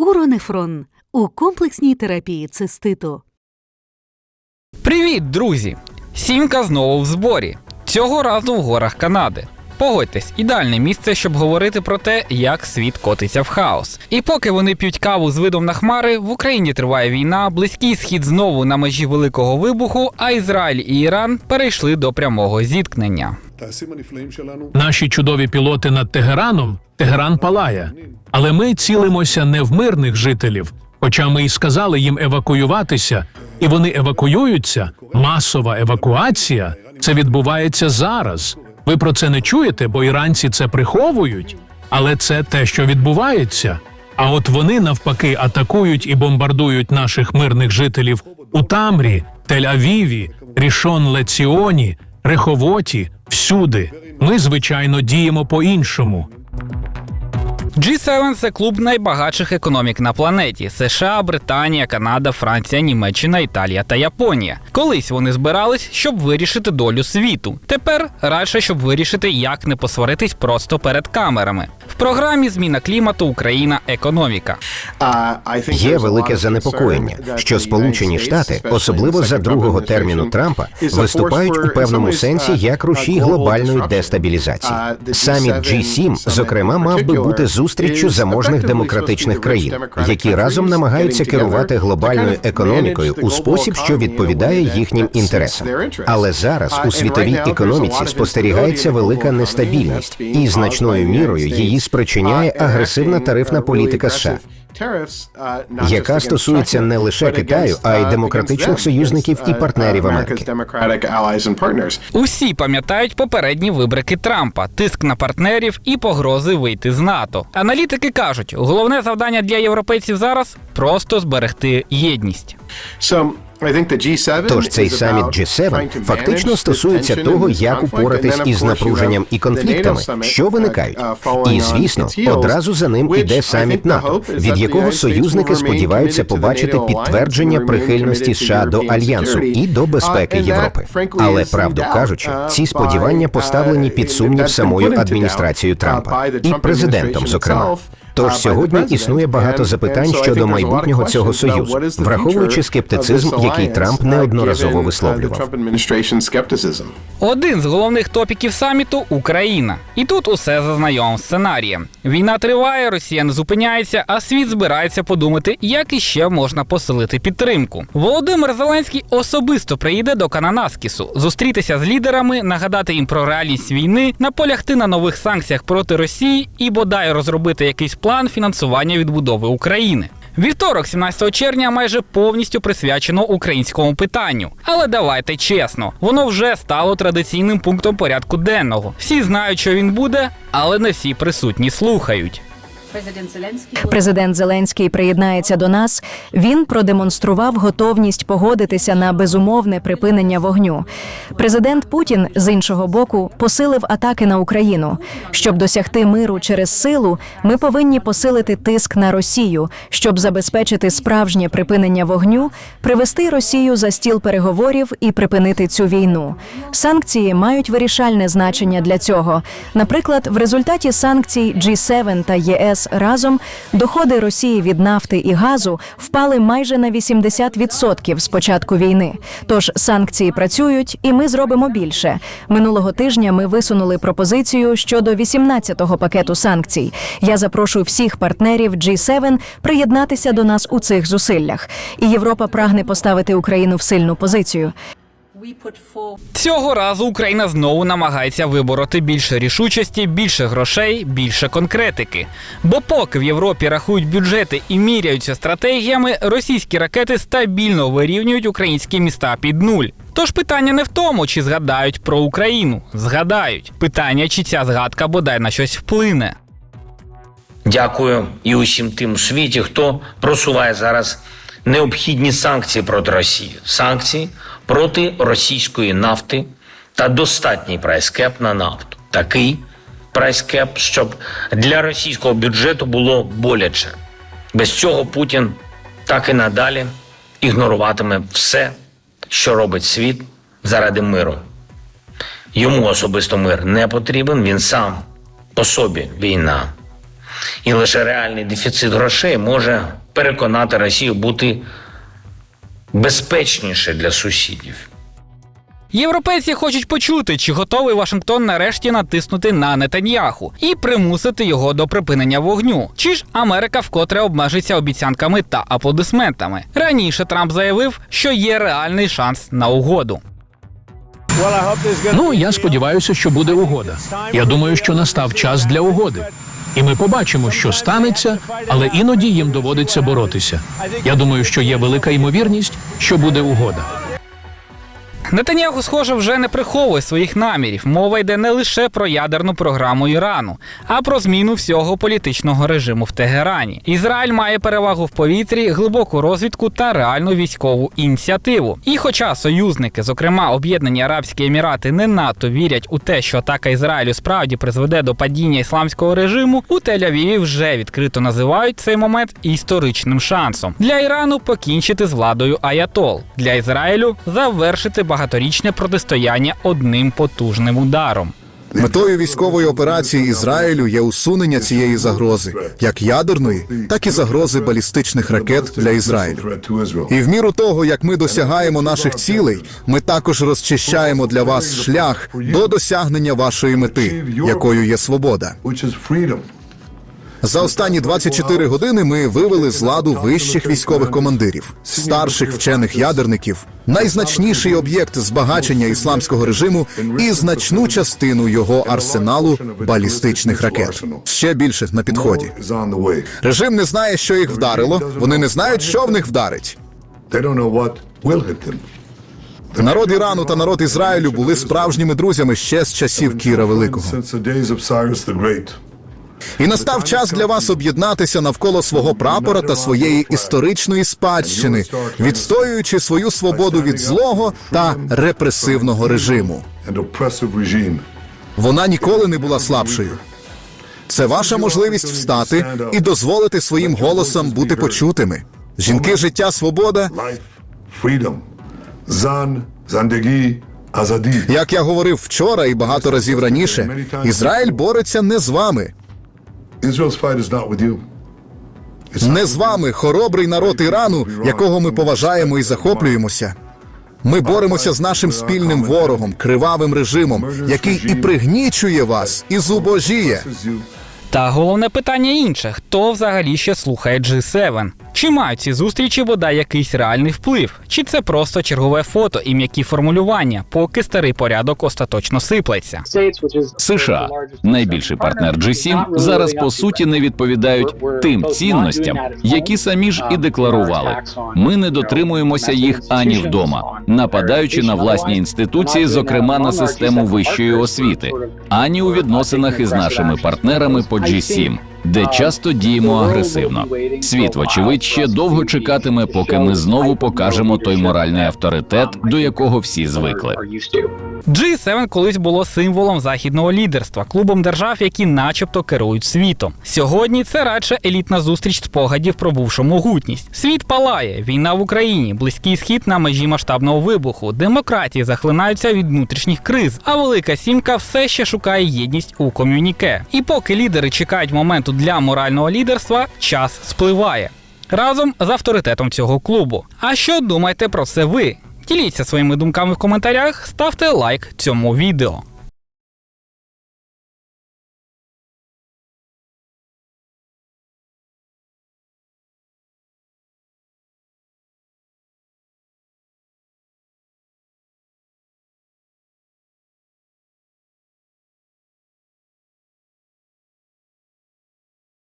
Уронефрон у комплексній терапії циститу. Привіт, друзі! Сімка знову в зборі. Цього разу в горах Канади. Погодьтесь, ідеальне місце, щоб говорити про те, як світ котиться в хаос. І поки вони п'ють каву з видом на хмари, в Україні триває війна, близький схід знову на межі великого вибуху, а Ізраїль і Іран перейшли до прямого зіткнення. Наші чудові пілоти над Тегераном Тегеран палає, але ми цілимося не в мирних жителів. Хоча ми й сказали їм евакуюватися, і вони евакуюються. Масова евакуація це відбувається зараз. Ви про це не чуєте, бо іранці це приховують. Але це те, що відбувається. А от вони навпаки атакують і бомбардують наших мирних жителів у Тамрі, Тель-Авіві, Рішон Леціоні, Реховоті, всюди. Ми, звичайно, діємо по-іншому. G7 – це клуб найбагатших економік на планеті: США, Британія, Канада, Франція, Німеччина, Італія та Японія. Колись вони збирались, щоб вирішити долю світу. Тепер радше, щоб вирішити, як не посваритись просто перед камерами. В програмі Зміна клімату Україна економіка. Є велике занепокоєння, що Сполучені Штати, особливо за другого терміну Трампа, виступають у певному сенсі як рушій глобальної дестабілізації. Саміт G7, зокрема, мав би бути зустріччю заможних демократичних країн, які разом намагаються керувати глобальною економікою у спосіб, що відповідає їхнім інтересам. Але зараз у світовій економіці спостерігається велика нестабільність, і значною мірою її спричиняє агресивна тарифна політика США. Яка стосується не лише Китаю, а й демократичних союзників і партнерів Америки. Усі пам'ятають попередні вибрики Трампа, тиск на партнерів і погрози вийти з НАТО. Аналітики кажуть, головне завдання для європейців зараз просто зберегти єдність. Тож цей саміт G7 фактично стосується того, як упоратись із напруженням і конфліктами, що виникають. І звісно, одразу за ним іде саміт НАТО, від якого союзники сподіваються побачити підтвердження прихильності США до альянсу і до безпеки Європи. Але правду кажучи, ці сподівання поставлені під сумнів самою адміністрацією Трампа і президентом, зокрема. Тож сьогодні існує багато запитань щодо майбутнього цього союзу, враховуючи скептицизм, який Трамп неодноразово висловлював. Один з головних топіків саміту Україна. І тут усе за знайомим сценарієм. Війна триває, Росія не зупиняється, а світ збирається подумати, як іще можна посилити підтримку. Володимир Зеленський особисто приїде до Кананаскісу, зустрітися з лідерами, нагадати їм про реальність війни, наполягти на нових санкціях проти Росії і бодай розробити якийсь план фінансування відбудови України. Вівторок, 17 червня, майже повністю присвячено українському питанню. Але давайте чесно, воно вже стало традиційним пунктом порядку денного. Всі знають, що він буде, але не всі присутні слухають. Президент Зеленський приєднається до нас. Він продемонстрував готовність погодитися на безумовне припинення вогню. Президент Путін з іншого боку посилив атаки на Україну. Щоб досягти миру через силу, ми повинні посилити тиск на Росію, щоб забезпечити справжнє припинення вогню, привести Росію за стіл переговорів і припинити цю війну. Санкції мають вирішальне значення для цього. Наприклад, в результаті санкцій G7 та ЄС разом доходи Росії від нафти і газу впали майже на 80% з початку війни. Тож санкції працюють, і ми зробимо більше. Минулого тижня ми висунули пропозицію щодо 18-го пакету санкцій. Я запрошую всіх партнерів G7 приєднатися до нас у цих зусиллях. І Європа прагне поставити Україну в сильну позицію. Цього разу Україна знову намагається вибороти більше рішучості, більше грошей, більше конкретики. Бо поки в Європі рахують бюджети і міряються стратегіями, російські ракети стабільно вирівнюють українські міста під нуль. Тож питання не в тому, чи згадають про Україну. Згадають. Питання, чи ця згадка бодай на щось вплине. Дякую і усім тим у світі, хто просуває зараз необхідні санкції проти Росії, санкції проти російської нафти та достатній прайскеп на нафту. Такий прайскеп, щоб для російського бюджету було боляче. Без цього Путін так і надалі ігноруватиме все, що робить світ заради миру. Йому особисто мир не потрібен, він сам по собі війна. І лише реальний дефіцит грошей може переконати Росію бути безпечніше для сусідів. Європейці хочуть почути, чи готовий Вашингтон нарешті натиснути на Нетаньяху і примусити його до припинення вогню. Чи ж Америка вкотре обмежиться обіцянками та аплодисментами? Раніше Трамп заявив, що є реальний шанс на угоду. Ну я сподіваюся, що буде угода. Я думаю, що настав час для угоди. І ми побачимо, що станеться, але іноді їм доводиться боротися. Я думаю, що є велика ймовірність, що буде угода. Нетаньяху, схоже, вже не приховує своїх намірів. Мова йде не лише про ядерну програму Ірану, а про зміну всього політичного режиму в Тегерані. Ізраїль має перевагу в повітрі, глибоку розвідку та реальну військову ініціативу. І хоча союзники, зокрема Об'єднані Арабські Емірати, не надто вірять у те, що атака Ізраїлю справді призведе до падіння ісламського режиму, у Тель-Авіві вже відкрито називають цей момент історичним шансом для Ірану покінчити з владою Аятол, для Ізраїлю завершити багаторічне протистояння одним потужним ударом. Метою військової операції Ізраїлю є усунення цієї загрози, як ядерної, так і загрози балістичних ракет для Ізраїлю. І в міру того, як ми досягаємо наших цілей, ми також розчищаємо для вас шлях до досягнення вашої мети, якою є свобода. За останні 24 години ми вивели з ладу вищих військових командирів, старших вчених ядерників, найзначніший об'єкт збагачення ісламського режиму і значну частину його арсеналу балістичних ракет. Ще більше на підході. Режим не знає, що їх вдарило. Вони не знають, що в них вдарить. Народ Ірану та народ Ізраїлю були справжніми друзями ще з часів Кіра Великого. І настав час для вас об'єднатися навколо свого прапора та своєї історичної спадщини, відстоюючи свою свободу від злого та репресивного режиму. Вона ніколи не була слабшою. Це ваша можливість встати і дозволити своїм голосам бути почутими. Жінки, життя, свобода. Як я говорив вчора і багато разів раніше, Ізраїль бореться не з вами. Не з вами, хоробрий народ Ірану, якого ми поважаємо і захоплюємося. Ми боремося з нашим спільним ворогом, кривавим режимом, який і пригнічує вас, і зубожіє. Та головне питання інше: хто взагалі ще слухає G7? Чи мають ці зустрічі бодай якийсь реальний вплив? Чи це просто чергове фото і м'які формулювання, поки старий порядок остаточно сиплеться? США, найбільший партнер G7, зараз по суті не відповідають тим цінностям, які самі ж і декларували. Ми не дотримуємося їх ані вдома, нападаючи на власні інституції, зокрема на систему вищої освіти, ані у відносинах із нашими партнерами по G7, де часто діємо агресивно. Світ, вочевидь, ще довго чекатиме, поки ми знову покажемо той моральний авторитет, до якого всі звикли. G7 колись було символом західного лідерства, клубом держав, які начебто керують світом. Сьогодні це радше елітна зустріч спогадів про бувшу могутність. Світ палає, війна в Україні, близький схід на межі масштабного вибуху, демократії захлинаються від внутрішніх криз, а велика сімка все ще шукає єдність у ком'юніке. І поки лідери чекають моменту для морального лідерства, час спливає. Разом з авторитетом цього клубу. А що думаєте про це ви? Діліться своїми думками в коментарях, ставте лайк цьому відео.